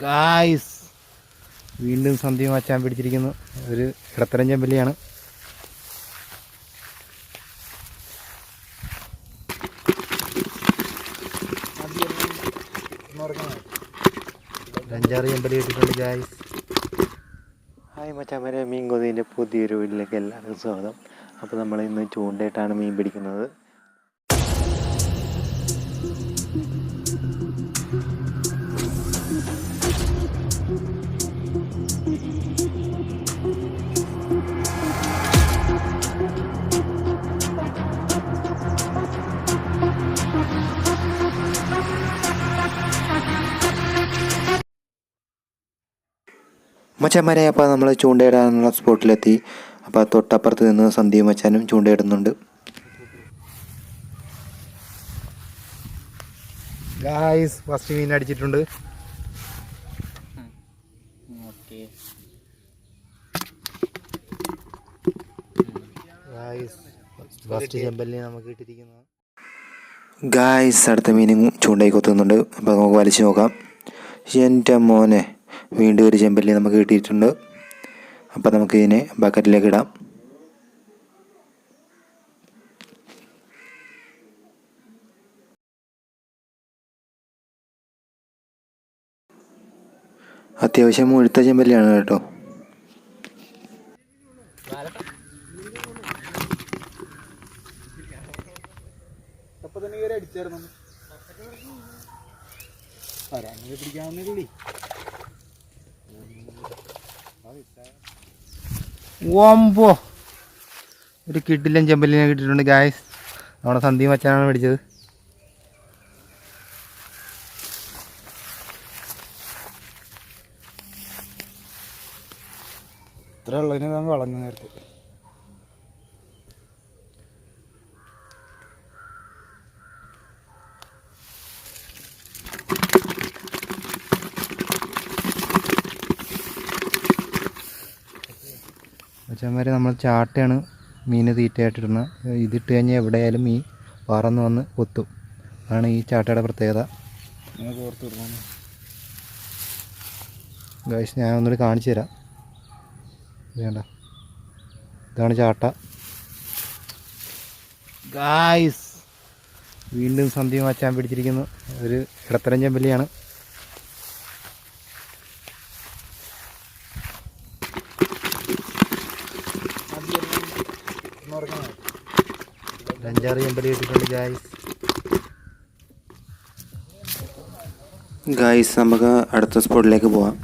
Guys വീണ്ടും സന്ധ്യ മാച്ചാൻ പിടിച്ചിരിക്കുന്നു. ഒരു ഇടത്തരം ചെമ്പല്ലിയാണ്. അഞ്ചാറ് ചെമ്പലി കിട്ടിയിട്ടുണ്ട് ഗായ്സ് ഹായ് മച്ചാമരെ മീൻ കൊതിന്റെ പുതിയൊരു വീട്ടിലേക്ക് എല്ലാവർക്കും സ്വാഗതം. അപ്പോൾ നമ്മൾ ഇന്ന് ചൂണ്ടയിട്ടാണ് മീൻ പിടിക്കുന്നത്. മച്ചാന്മാരെ അപ്പോൾ നമ്മൾ ചൂണ്ടയിടാനുള്ള സ്പോട്ടിലെത്തി. അപ്പോൾ തൊട്ടപ്പുറത്ത് നിന്ന് സന്ധ്യ മച്ചാനും ചൂണ്ടയിടുന്നുണ്ട്. ഗായ്സ് ഫസ്റ്റ് മീൻ അടിച്ചിട്ടുണ്ട്. ഗായ്സ് ഫസ്റ്റ് നമുക്ക് ഗായ്സ് അടുത്ത മീനും ചൂണ്ടയിൽ കൊത്തുന്നുണ്ട്. അപ്പോൾ നമുക്ക് വലിച്ചു നോക്കാം. എന്റെ മോനെ. വീണ്ടും ഒരു ചെമ്പല്ലി നമുക്ക് കിട്ടിയിട്ടുണ്ട്. അപ്പോൾ നമുക്ക് ഇതിനെ ബക്കറ്റിലേക്ക് ഇടാം. അത്യാവശ്യം മുഴുത്ത ചെമ്പല്ലിയാണ് കേട്ടോ. ഓമ്പോ ഒരു കിട്ടിലും ചെമ്പലിനെ കിട്ടിയിട്ടുണ്ട് ഗായ്സ് നമ്മുടെ സന്ധ്യ മച്ചാനാണ് പിടിച്ചത് ഇത്ര ഉള്ളതിനെ വളഞ്ഞു നേരത്തെ. മച്ചന്മാരെ നമ്മൾ ചാട്ടയാണ് മീൻ തീറ്റയായിട്ടിടുന്നത് ഇതിട്ട് കഴിഞ്ഞാൽ എവിടെയായാലും മീൻ പറന്ന് വന്ന് കൊത്തും. അതാണ് ഈ ചാട്ടയുടെ പ്രത്യേകത. ഗൈസ് ഞാൻ ഒന്നുകൂടി കാണിച്ചു തരാം. വേണ്ട ഇതാണ് ചാട്ട. ഗായ്സ് വീണ്ടും സന്ധ്യ മാച്ചാൻ പിടിച്ചിരിക്കുന്നു. ഒരു ഇടത്തരം ചെമ്പല്ലിയാണ്. ഗായ്സ് ഗായ്സ് നമുക്ക് അടുത്ത സ്പോട്ടിലേക്ക് പോവാം.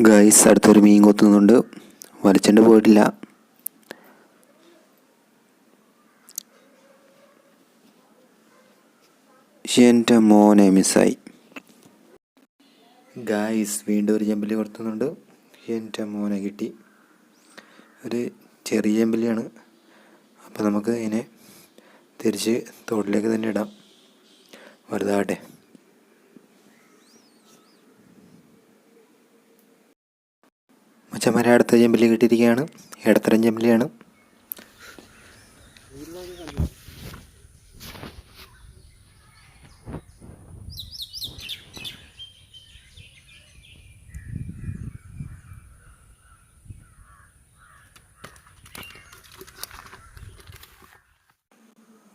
ഗായ്സ് അടുത്തൊരു മീൻ കൊത്തുന്നുണ്ട്. വലിച്ചെണ്ട് പോയിട്ടില്ല. എന്റെ മോനെ മിസ്സായി. ഗായ്സ് വീണ്ടും ഒരു ചെമ്പല്ലി കൊടുത്തുന്നുണ്ട് എന്റെ മോനെ കിട്ടി. ഒരു ചെറിയ ചെമ്പല്ലിയാണ് അപ്പോൾ നമുക്ക് ഇതിനെ തിരിച്ച് തോട്ടിലേക്ക് തന്നെ ഇടാം. വലുതാകട്ടെ മച്ചമാരെ അടുത്ത ചെമ്പല്ലി കിട്ടിയിരിക്കുകയാണ്. ഇടത്തരം ചെമ്പല്ലിയാണ്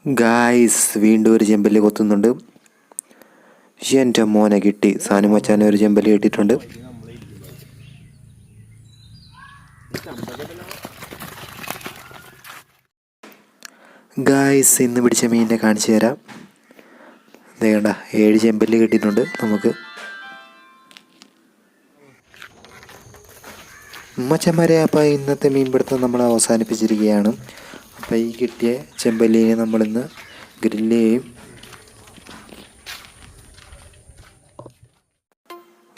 ഗായ്സ് വീണ്ടും ഒരു ചെമ്പൽ കൊത്തുന്നുണ്ട്. എന്റെ മോനെ കിട്ടി. സാനു മച്ചാനെ ഒരു ചെമ്പൽ കിട്ടിയിട്ടുണ്ട്. ഗായ്സ് ഇന്ന് പിടിച്ച മീനിനെ കാണിച്ചു തരാം. വേണ്ട ഏഴ് ചെമ്പൽ കിട്ടിയിട്ടുണ്ട് നമുക്ക്. ഉമ്മച്ചന്മാരെ അപ്പോൾ ഇന്നത്തെ മീൻപിടുത്തം നമ്മൾ അവസാനിപ്പിച്ചിരിക്കുകയാണ്. അപ്പോൾ ഈ കിട്ടിയ ചെമ്പല്ലിനെ നമ്മളിന്ന് ഗ്രില്ല് ചെയ്യും.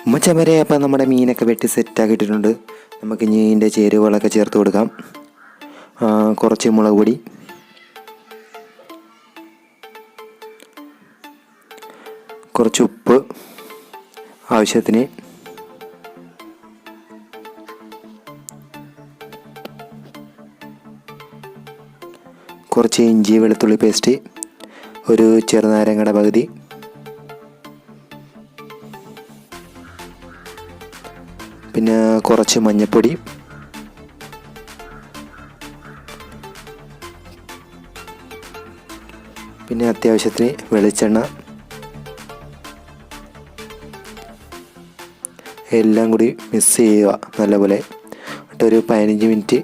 ഉമ്മച്ചന്മാരെ അപ്പം നമ്മുടെ മീനൊക്കെ വെട്ടി സെറ്റാക്കിയിട്ടുണ്ട് നമുക്ക് ഇനി ഇതിന്റെ ചേരുവകളൊക്കെ ചേർത്ത് കൊടുക്കാം. കുറച്ച് മുളക് പൊടി. കുറച്ച് ഉപ്പ് ആവശ്യത്തിന്. കുറച്ച് ഇഞ്ചി വെളുത്തുള്ളി പേസ്റ്റ് ഒരു ചെറുനാരങ്ങയുടെ പകുതി. പിന്നെ കുറച്ച് മഞ്ഞൾപ്പൊടി പിന്നെ അത്യാവശ്യത്തിന് വെളിച്ചെണ്ണ. എല്ലാം കൂടി മിക്സ് ചെയ്യുക നല്ലപോലെ. എന്നിട്ടൊരു പതിനഞ്ച് മിനിറ്റ്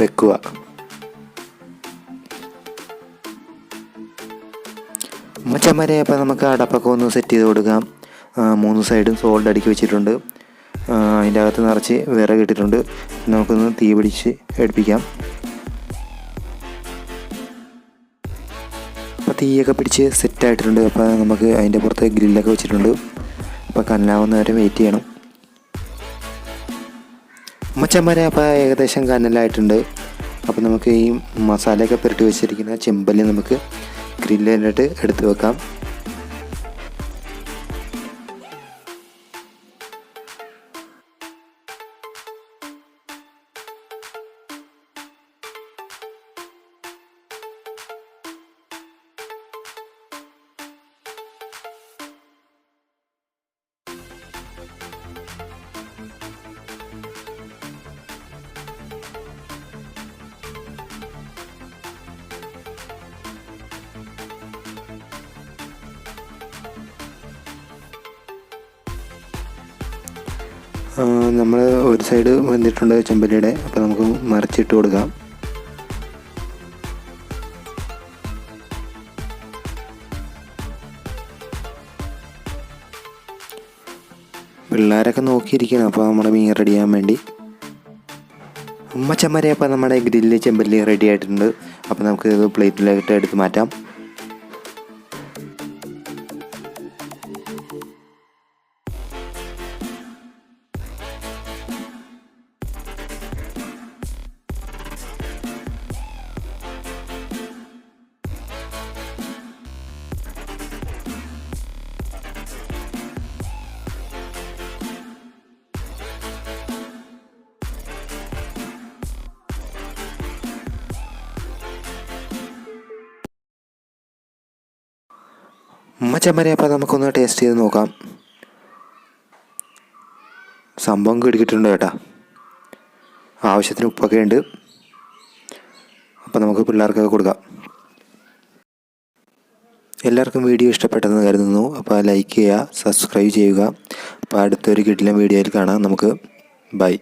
വെക്കുക. മച്ചന്മാരെ അപ്പോൾ നമുക്ക് അടപ്പൊക്കെ ഒന്ന് സെറ്റ് ചെയ്ത് കൊടുക്കാം. മൂന്ന് സൈഡും സോൾഡ് അടുക്കി വെച്ചിട്ടുണ്ട്. അതിന്റെ അകത്ത് നിറച്ച് വിറക് ഇട്ടിട്ടുണ്ട്. നമുക്കൊന്ന് തീ പിടിച്ച് എടുപ്പിക്കാം. അപ്പോൾ തീയൊക്കെ പിടിച്ച് സെറ്റ് ആയിട്ടുണ്ട്. അപ്പോൾ നമുക്ക് അതിന്റെ പുറത്ത് ഗ്രില്ലൊക്കെ വെച്ചിട്ടുണ്ട്. അപ്പോൾ കനലാവുന്നവരെ വെയിറ്റ് ചെയ്യണം. മച്ചന്മാരെ അപ്പോൾ ഏകദേശം കനലായിട്ടുണ്ട്. അപ്പോൾ നമുക്ക് ഈ മസാലയൊക്കെ പുരട്ടി വെച്ചിരിക്കുന്ന ചെമ്പല്ലി നമുക്ക് ഗ്രില്ലിലിട്ട് എടുത്ത് വെക്കാം. നമ്മൾ ഒരു സൈഡ് വന്നിട്ടുണ്ട് ചെമ്പല്ലിയുടെ. അപ്പോൾ നമുക്ക് മറിച്ചിട്ട് കൊടുക്കാം. പിള്ളേരൊക്കെ നോക്കിയിരിക്കണം. അപ്പോൾ നമ്മുടെ മീൻ റെഡി ചെയ്യാൻ വേണ്ടി. ഉമ്മച്ചമ്മരെ അപ്പോൾ നമ്മുടെ ഗ്രില്ല് ചെമ്പല്ലി റെഡി ആയിട്ടുണ്ട്. അപ്പോൾ നമുക്ക് ഇത് പ്ലേറ്റിലായിട്ട് എടുത്ത് മാറ്റാം. ഉമ്മച്ചമ്മരെ അപ്പോൾ നമുക്കൊന്ന് ടേസ്റ്റ് ചെയ്ത് നോക്കാം. സംഭവം കിടിക്കിട്ടുണ്ട് കേട്ടാ. ആവശ്യത്തിന് ഉപ്പൊക്കെ ഉണ്ട്. അപ്പോൾ നമുക്ക് പിള്ളേർക്കൊക്കെ കൊടുക്കാം. എല്ലാവർക്കും വീഡിയോ ഇഷ്ടപ്പെട്ടെന്ന് കരുതുന്നു. അപ്പോൾ ലൈക്ക് ചെയ്യുക സബ്സ്ക്രൈബ് ചെയ്യുക. അപ്പോൾ അടുത്തൊരു കിട്ടിലും വീഡിയോയിൽ കാണാം നമുക്ക്. ബൈ